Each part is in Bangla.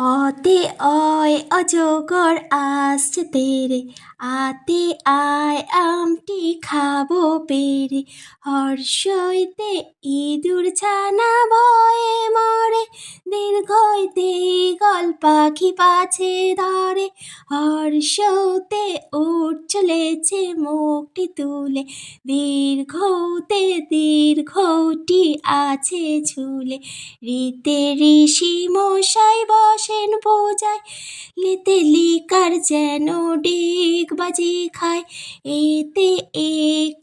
অতে অয় অজগর আসছে তেরে, আতে আয় আমটি খাব পেরে। হর্ষইতে ইঁদুর ছানা ভয়ে মরে দীর্ঘইতে গল পাখি পাছে ধরে, হর্ষতে উঠ চলেছে মুখটি তুলে, দীর্ঘতে দীর্ঘটি আছে ঝুলে। রীতে ঋষি মশাই বসেন পূজায়, লিতে লিকার যেন ডিগ বাজি খায়, এতে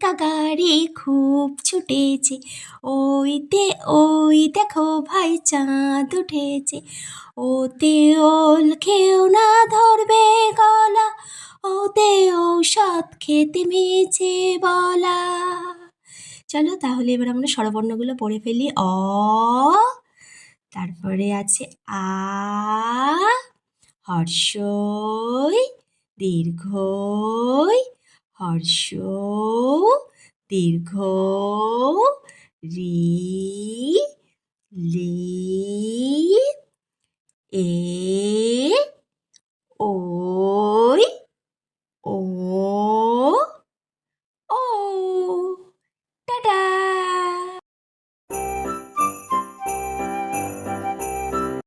একা গাড়ি খুব ছুটেছে। ওইতে, ওই দেখো ভাই চাঁদ উঠেছে। ওতে ওল খেও না ধরবে গলা। ওতে ও ঔষধ খেতে মেছে বলা। চলো তাহলে এবার আমরা স্বরবর্ণগুলো পড়ে ফেলি। অ, তারপরে আছে আ, হর্ষই, দীর্ঘই হর্ষ দীর্ঘ রি লি এ ও